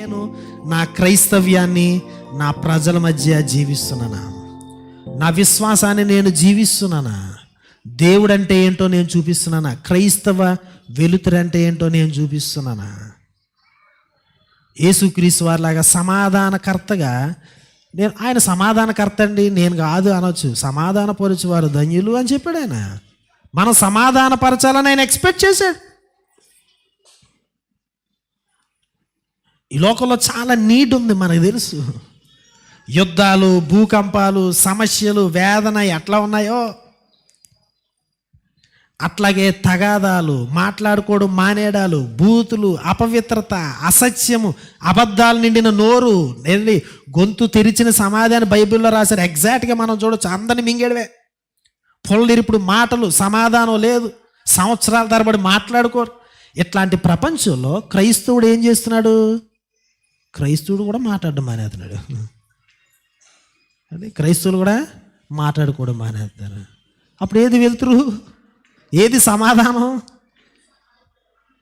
నేను నా క్రైస్తవ్యాన్ని నా ప్రజల మధ్య జీవిస్తున్నానా? నా విశ్వాసాన్ని నేను జీవిస్తున్నానా? దేవుడు అంటే ఏంటో నేను చూపిస్తున్నానా? క్రైస్తవ వెలుతురు అంటే ఏంటో నేను చూపిస్తున్నానా? యేసుక్రీస్తు వారిలాగా సమాధానకర్తగా నేను ఆయన సమాధానకర్త అండి నేను కాదు అనొచ్చు. సమాధానపరచు వారు ధన్యులు అని చెప్పాడు ఆయన. మనం సమాధానపరచాలని ఆయన ఎక్స్పెక్ట్ చేశాడు. ఈ లోకంలో చాలా నీడ్ ఉంది మనకు తెలుసు. యుద్ధాలు భూకంపాలు సమస్యలు వేదన ఎట్లా ఉన్నాయో? అట్లాగే తగాదాలు మాట్లాడుకోవడం మానేడాలు బూతులు అపవిత్రత అసత్యము అబద్ధాలు నిండిన నోరు ఏంటి గొంతు తెరిచిన సమాధానం బైబిల్లో రాశారు. ఎగ్జాక్ట్గా మనం చూడొచ్చు. అందరిని మింగేడవే పొల్లరిప్పుడు మాటలు సమాధానం లేదు. సంవత్సరాల తరబడి మాట్లాడుకోరు. ఇట్లాంటి ప్రపంచంలో క్రైస్తవుడు ఏం చేస్తున్నాడు? క్రైస్తవుడు కూడా మాట్లాడడం మానేస్తున్నాడు. అదే క్రైస్తవులు కూడా మాట్లాడుకోవడం మానేస్తారు అప్పుడు ఏది వెళ్తురు ఏది సమాధానం?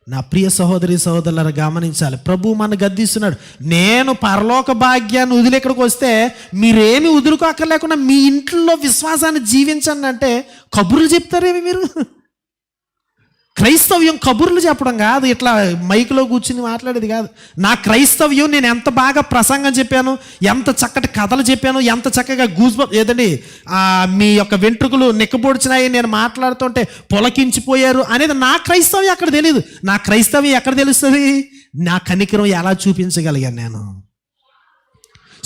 నా ప్రియ సహోదరి సహోదరులను గమనించాలి. ప్రభు మన గద్దిస్తున్నాడు. నేను పరలోక భాగ్యాన్ని వదిలి ఇక్కడికి వస్తే మీరేమి వదులుకోక్కర్లేకుండా మీ ఇంట్లో విశ్వాసాన్ని జీవించండి అంటే కబుర్లు చెప్తారేమి మీరు? క్రైస్తవ్యం కబుర్లు చెప్పడం కాదు. ఇట్లా మైక్లో కూర్చుని మాట్లాడేది కాదు. నా క్రైస్తవ్యం నేను ఎంత బాగా ప్రసంగం చెప్పాను ఎంత చక్కటి కథలు చెప్పాను ఎంత చక్కగా గూజ్ ఏదండి మీ యొక్క వెంట్రుకలు నిక్కబొడిచినాయి నేను మాట్లాడుతుంటే పొలకించిపోయారు అనేది నా క్రైస్తవ్యం అక్కడ తెలియదు నా క్రైస్తవ్యం ఎక్కడ తెలుస్తుంది? నా కనికరం ఎలా చూపించగలిగాను నేను?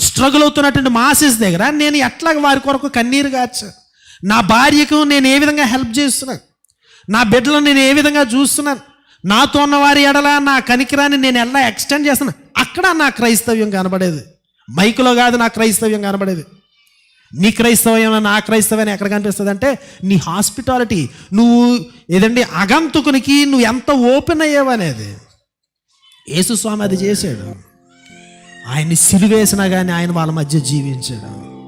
స్ట్రగుల్ అవుతున్నటువంటి మాసెస్ దగ్గర నేను ఎట్లా వారి కొరకు కన్నీరు కాచు నా భార్యకు నేను ఏ విధంగా హెల్ప్ చేస్తున్నాను నా బిడ్డలను నేను ఏ విధంగా చూస్తున్నాను? నాతో ఉన్న వారి ఎడల నా కనికిరాన్ని నేను ఎలా ఎక్స్టెండ్ చేస్తున్నాను? అక్కడ నా క్రైస్తవ్యం కనబడేది. మైకులో కాదు నా క్రైస్తవ్యం కనబడేది. నీ క్రైస్తవ్యం నా క్రైస్తవ్యం ఎక్కడ కనిపిస్తుంది అంటే నీ హాస్పిటాలిటీ నువ్వు ఏదండి అగంతుకునికి నువ్వు ఎంత ఓపెన్ అయ్యావు అనేది. యేసుస్వామి అది చేశాడు. ఆయన్ని సిలువేసినా కానీ ఆయన వాళ్ళ మధ్య జీవించాడు.